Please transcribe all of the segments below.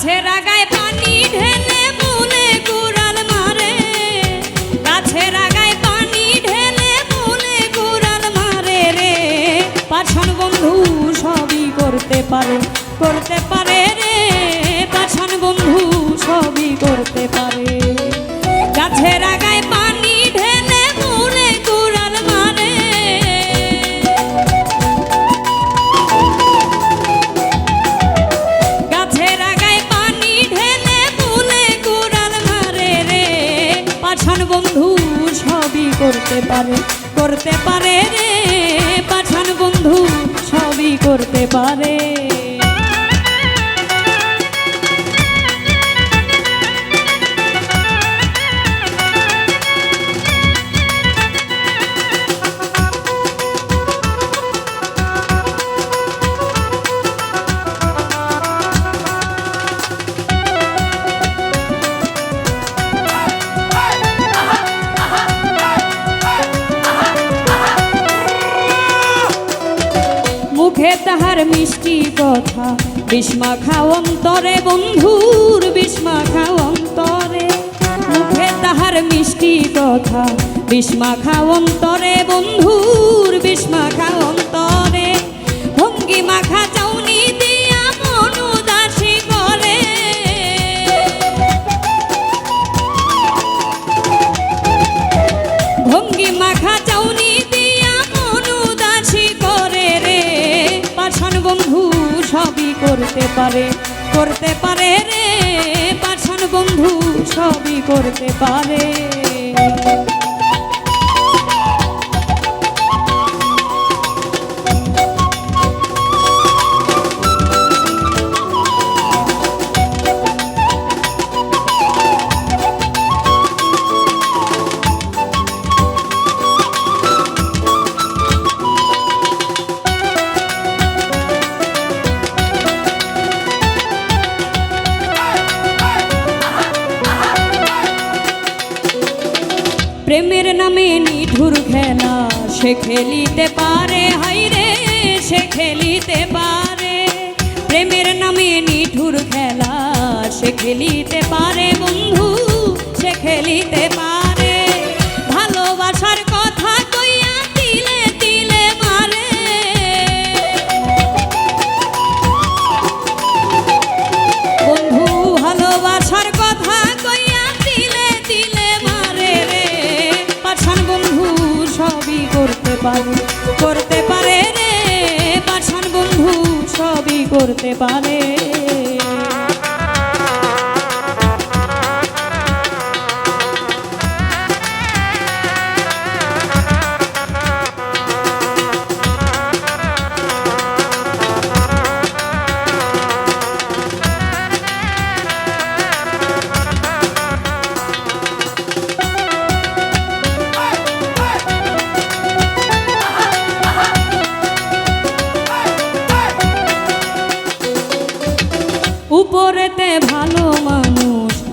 গাছের আগায় পানি ঢেলে মনে কুড়াল মারে। গাছের আগায় পানি ঢেলে বলে কুড়াল মারে রে। পাছন বন্ধু সবই করতে পারে করতে পারে করতে পারে করতে পারে রে। পাঠান বন্ধু সবই করতে পারে। মুখে তাহার মিষ্টি কথা। বিস্মা অন্তরে বন্ধুর বিষ্মা অন্তরে। মুখে তাহার মিষ্টি কথা। বিষ্মা অন্তরে বন্ধুর বিষ্মা অন্তরে করতে পারে করতে পারে রে। পাঠান বন্ধু সবই করতে পারে। প্রেমের নামে নিঠুর খেলা, সে খেলিতে পারে হাইরে সে খেলিতে পারে। প্রেমের নামে নিঠুর খেলা, সে খেলিতে পারে বন্ধু, সে খেলিতে পারে করতে পারে রে বাসন বন্ধু সবই করতে পারে।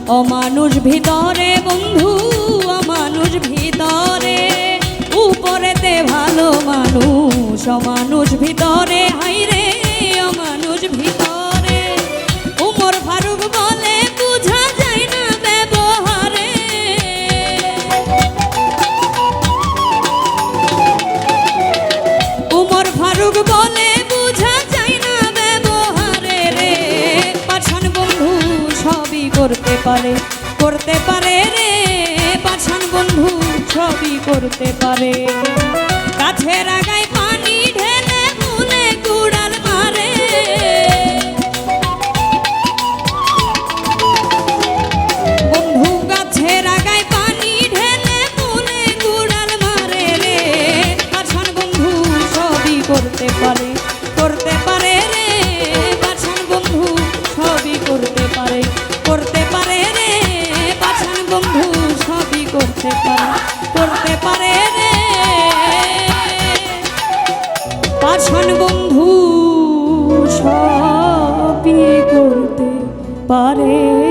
অমানুষ ভিতরে, বন্ধু, অমানুষ ভিতরে। উপরেতে ভালো মানুষ, অমানুষ ভিতরে, হাইরে, অমানুষ ভিতরে। উমর ফারুক বলে, বুঝা যায় না ব্যবহারে। উমর ফারুক বলে করতে পারে করতে পারে রে। পাঠান বন্ধু ছবি করতে পারে। গাছের আগায় পানি করতে করতে পারে বন্ধু করতে পারে।